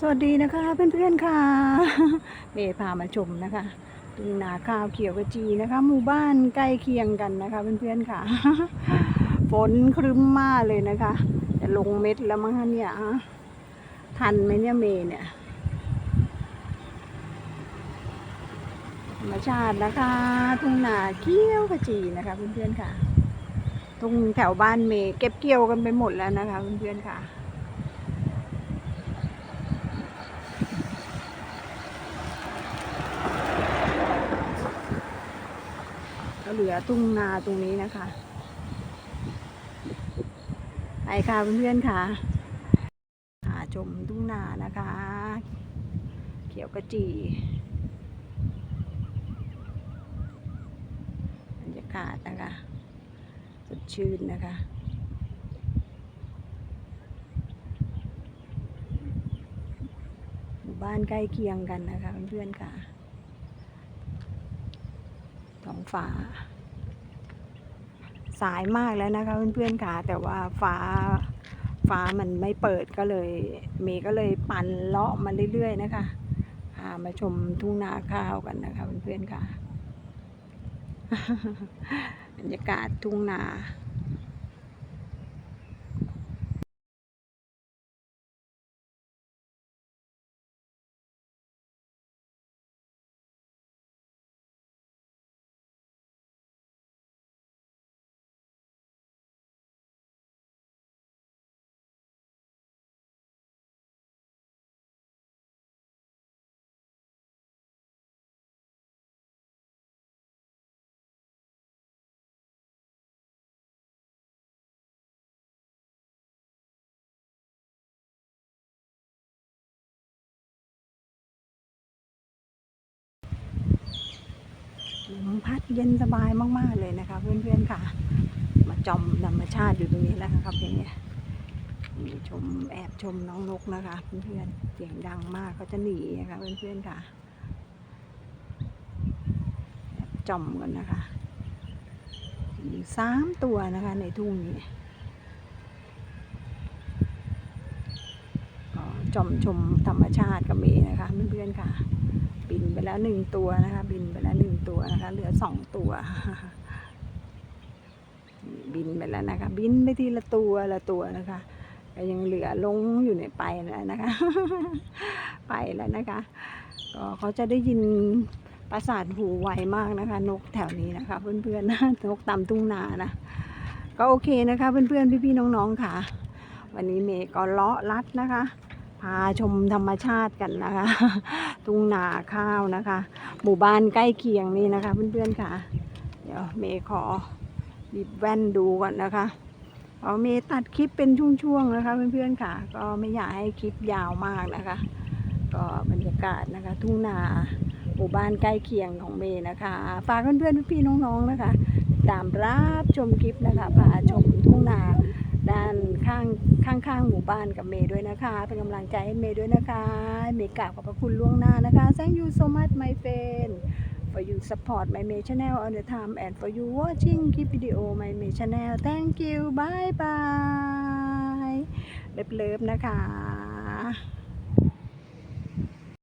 สวัสดีนะคะเพื่อนๆค่ะเมย์พามาชมนะคะทุ่งนาข้าวเขียวกระจีนะคะ หมู่บ้านใกล้เคียงกันนะคะเพื่อนๆค่ะ ฝนครึ้มมากเลยนะคะจะลงเม็ดแล้วมั้งคะเนี่ยฮะทันไหมเนี่ยเมย์เนี่ยธรรมชาตินะคะทุ่งนาเขียวกระจีนะคะเพื่อนๆค่ะทุ่งแถวบ้านเมย์เก็บเกี่ยวกันไปหมดแล้วนะคะเพื่อนๆค่ะ เหลือทุ่งนาตรงนี้นะคะ ไปค่ะเพื่อนๆค่ะหาชมทุ่งนานะคะ เขียวกระจีบรรยากาศนะคะสดชื่นนะคะหมู่บ้านใกล้เคียงกันนะคะเพื่อนๆค่ะท้องฟ้า สายมากแล้วนะคะเพื่อนๆค่ะ แต่ว่าฟ้าฟ้ามันไม่เปิดก็เลย เมย์ก็เลยปั่นเลาะมาเรื่อย ๆ นะคะพามาชมทุ่งนาข้าวกันนะคะเพื่อนๆค่ะ บรรยากาศทุ่งนา ลมพัดเย็นสบายมาก ๆ เลยนะคะ เพื่อนๆค่ะ มาจอมธรรมชาติอยู่ตรงนี้แล้วค่ะครับเนี่ยชมแอบชมน้องนกนะคะเพื่อนๆเสียงดังมากเขาจะหนีนะคะเพื่อนๆค่ะแอบจอมกันนะคะมีสามตัวนะคะในทุ่งนี้ก็จอมชมธรรมชาติกับเมย์นะคะเพื่อนๆค่ะ บินไปแล้วหนึ่งตัวนะคะ บินไปแล้วหนึ่งตัวนะคะ เหลือสองตัว บินไปแล้วนะคะ บินไปทีละตัวละตัวนะคะก็ยังเหลือลงอยู่ในไปแล้วนะคะ ไปแล้วนะคะก็เขาจะได้ยินประสาทหูไวมากนะคะ นกแถวนี้นะคะ เพื่อนๆนะนกตามทุ่งนานะก็โอเคนะคะเพื่อนๆพี่ๆน้องๆค่ะ วันนี้เมย์ก็เลาะลัดนะคะ พาชมธรรมชาติกันนะคะ ทุ่งนาข้าวนะคะ หมู่บ้านใกล้เคียงนี่นะคะ เพื่อนๆค่ะ เดี๋ยวเมย์ขอบีบแว่นดูก่อนนะคะเอาเมย์ตัดคลิปเป็นช่วงๆนะคะ เพื่อนๆค่ะ ก็ไม่อยากให้คลิปยาวมากนะคะ ก็บรรยากาศนะคะ ทุ่งนาหมู่บ้านใกล้เคียงของเมย์นะคะฝากเพื่อนๆพี่ๆน้องๆนะคะ ตามรับชมคลิปนะคะพาชมทุ่งนา ข้างๆหมู่บ้านกับเมย์ด้วยนะคะ เป็นกำลังใจให้เมย์ด้วยนะคะเมย์กราบขอบพระคุณล่วงหน้านะคะ thank you so much my friend for you support my May channel all the time and for you watching keep video my May channel thank you bye bye เลิฟๆนะคะ